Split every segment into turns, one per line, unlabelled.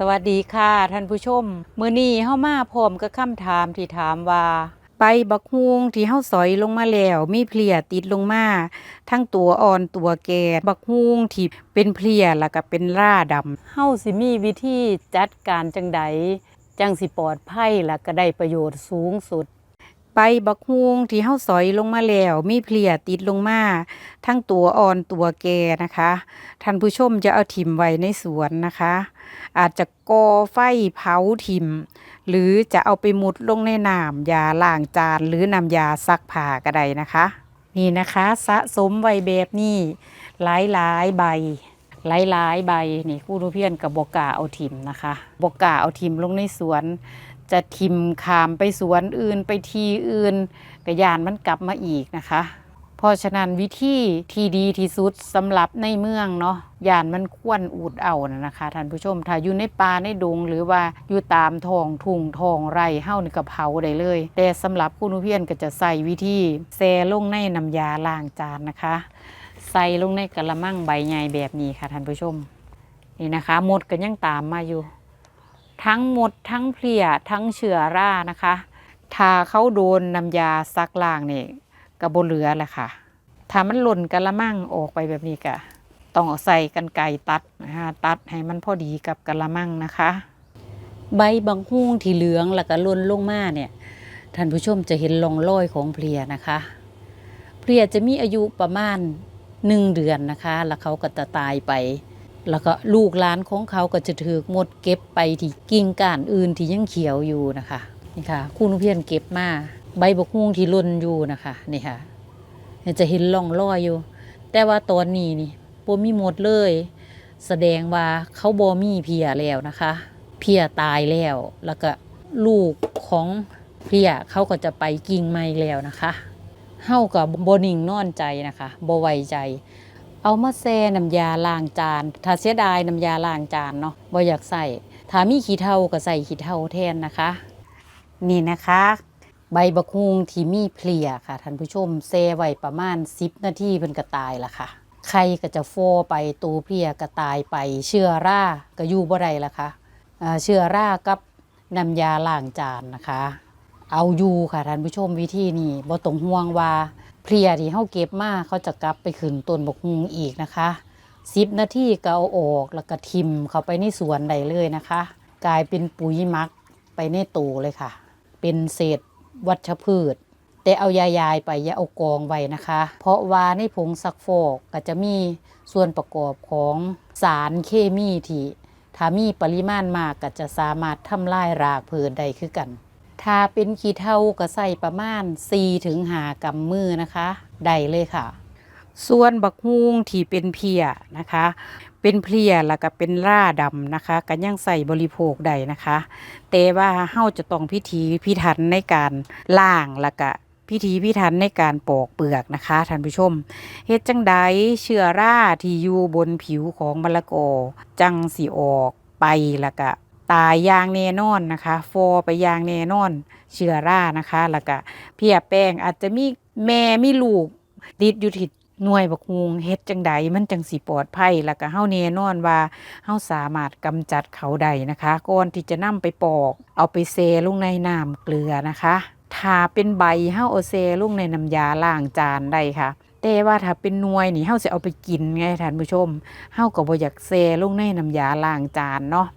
สวัสดีค่ะท่านผู้ชม มื้อนี้เฮามาพร้อมกับคำถามที่ถามว่าไปบักฮวงที่เฮาสอยลงมาแล้วมีเพลียติดลงมา ทั้งตัวอ่อนตัวแก่บักฮวงที่เป็นเพลียแล้วก็เป็นร่าดำเฮาสิมีวิธีจัดการจังใดจังสิปลอดภัยและก็ได้ประโยชน์สูงสุด ไปบักฮวงที่เฮาสอยลงมาแล้วมีเพลียติดลงมาทั้งตัวอ่อนตัวแก่นะคะท่านผู้ชมจะเอาถิ่มไว้ในสวนนะคะ อาจจะก่อไฟเผาถิ่ม หรือจะเอาไปมุดลงในน้ำยาล้างจานหรือน้ำยาซักผ้าก็ได้นะคะ นี่นะคะสะสมไว้แบบนี้หลายหลายใบหลายหลายๆใบนี่คู่นุเพียนกับบกล้าเอาถิ่มนะคะ บกล้าเอาถิ่มลงในสวน จะถิ่มขามไปสวนอื่นไปทีอื่นกระยานมันกลับมาอีกนะคะ เพราะฉะนั้นวิธีที่ดีที่สุดสำหรับในเมืองเนาะยานมันควนอูดเอานะนะคะท่านผู้ชมถ้าอยู่ในป่าในดงหรือว่าอยู่ตามทองทุ่งทองไร่เฮ้านี่ก็เผาได้เลย แต่สำหรับคุณนุเพียนก็จะใส่วิธีแซ่ลงในน้ำยาล้างจานนะคะ ใส่ลงในกระมังใบใหญ่แบบนี้ค่ะท่านผู้ชมนี่นะคะ หมดก็ยังตามมาอยู่ ทั้งหมดทั้งเพลียทั้งเชื้อรานะคะ ถ้าเขาโดนน้ำยาซักล้างนี่กระบเหลือแหละค่ะ ถ้ามันหล่นกระมังออกไปแบบนี้ก็ต้องเอาใส่กันไกรตัดนะคะตัดให้มันพอดีกับกระมังนะคะ ใบบางหุ้งที่เหลืองแล้วก็ล่นลงมาเนี่ยท่านผู้ชมจะเห็นร่องรอยของเพลียนะคะ เพลียจะมีอายุประมาณหนึ่งเดือนนะคะ แล้วเขาก็จะตายไป แล้วก็ลูกหลานของเขาก็จะถือหมดเก็บไปที่กิ่งก้านอื่นที่ยังเขียวอยู่นะคะนี่ค่ะคุณเพียนเก็บมาใบบกฮุ่งที่ล่นอยู่นะคะนี่ค่ะจะเห็นร่องรอยอยู่ แต่ว่าตอนนี้นี่บ่มีหมดเลย แสดงว่าเขาบ่มีเพียแล้วนะคะ เพียตายแล้วแล้วก็ลูกของเพียเขาก็จะไปกิ่งไม้แล้วนะคะเฮากับบนิ่งนอนใจนะคะบ่ไวใจ เอามาแซ่น้ำยาล้างจาน ถ้าเสียดายน้ำยาล้างจานเนาะบ่อยากใส่ถ้ามีขี้เถ้าก็ใส่ขี้เถ้าแทนนะคะ นี่นะคะ ใบบักฮุงที่มีเพลียค่ะท่านผู้ชมแซ่ไว้ประมาณ 10 นาทีเพิ่นก็ตายละค่ะไข่ก็จะโฟไปตูเพลียก็ตายไป เชื้อราก็อยู่บ่ได้ละค่ะอ่าเชื้อรากับน้ำยาล้างจานนะคะ เอาอยู่ค่ะท่านผู้ชมวิธีนี้บ่ต้องห่วงว่า เพลียที่เฮาเก็บมาเขาจะกลับไปขึ้นต้นบกฮุงอีกนะคะ10นาทีก็เอาออกแล้วก็ทิมเข้าไปในสวนได้เลยนะคะ กลายเป็นปุ๋ยมักไปในตูเลยค่ะ เป็นเศษวัชพืช แต่เอายายายไปอย่าเอากองไว้นะคะ เพราะว่าในผงซักฟอกก็จะมีส่วนประกอบของสารเคมีที่ถ้ามีปริมาณมากก็จะสามารถทำลายรากพืชได้คือกัน ถ้าเป็นขี้เถ้าก็ใส่ประมาณ4ถึง5กำมือนะคะได้เลยค่ะ ส่วนบักฮุงที่เป็นเพียนะคะ เป็นเพลียแล้วก็เป็นร่าดำนะคะก็ยังใส่บริโภคได้นะคะ แต่ว่าเฮาจะต้องพิธีพิถันในการล่างแล้วก็พิธีพิถันในการปอกเปลือกนะคะท่านผู้ชมเฮ็ดจังใดเชื้อราที่อยู่บนผิวของมะละกอจังสิออกไปแล้วก็ ตายอย่างแน่นอนนะคะ ฟอไปอย่างแน่นอน เชื้อรานะคะแล้วก็เพียแป้งอาจจะมีแม่มีลูกติดอยู่ที่หน่วยบักฮวงเฮ็ดจังใดมันจังสิปลอดภัยแล้วก็เฮาแน่นอนว่าเฮาสามารถกำจัดเขาได้นะคะก่อนที่จะนำไปปอก เอาไปเซลงในน้ำเกลือนะคะถ้าเป็นใบเฮาเอาเซลงในน้ำยาล้างจานได้ค่ะแต่ว่าถ้าเป็นนวยนี่เฮาสิเอาไปกินไงท่านผู้ชมเฮาก็บ่อยากเซลงในน้ำยาล้างจานเนาะ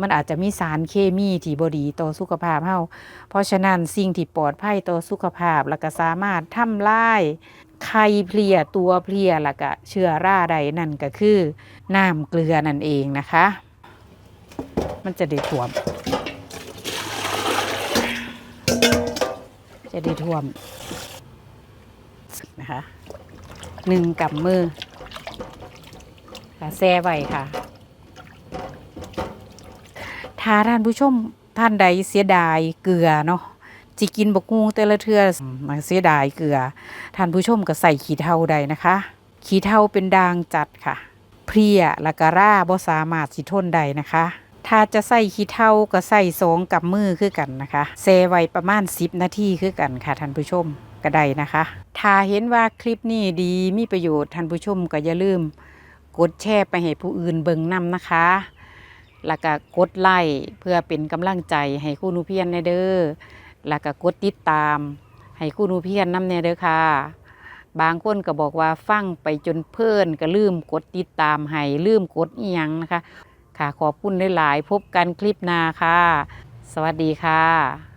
มันอาจจะมีสารเคมีที่บดีต่อสุขภาพเฮาเพราะฉะนั้นสิ่งที่ปลอดภัยต่อสุขภาพแล้วก็สามารถทำลายไข่เพลียตัวเพลียแล้วก็เชื้อราใดนั่นก็คือน้ำเกลือนั่นเองนะคะ มันจะได้ท่วม จะได้ท่วมนะคะหนึ่งกำมือค่ะแซ่ไว้ค่ะ ถ้าท่านผู้ชมท่านใดเสียดายเกลือเนาะจิกินบกงูแต่ละเทือมาเสียดายเกลือ ท่านผู้ชมก็ใส่ขี้เถ้าใดนะคะ ขี้เถ้าเป็นด่างจัดค่ะ เพลียและกะร่าบ่สามารถสิทนได้นะคะ ถ้าจะใส่ขี้เถ้าก็ใส่สองกับมือคือกันนะคะเซไว้ประมาณ10นาทีคือกันค่ะท่านผู้ชมก็ได้นะคะ ถ้าเห็นว่าคลิปนี้ดีมีประโยชน์ท่านผู้ชมก็อย่าลืม กดแชร์ไปให้ผู้อื่นเบิ่งนำนะคะ แล้วก็กดไลค์เพื่อเป็นกำลังใจให้คู่นูเพียนในเด้อแล้วก็กดติดตาม ให้คู่นูเพียนนำในเด้อค่ะ บางคนก็บอกว่าฟังไปจนเพลินก็ลืมกดติดตามให้ลืมกดอียังนะคะ ค่ะขอบคุณหลายๆพบกันคลิปหน้าค่ะ สวัสดีค่ะ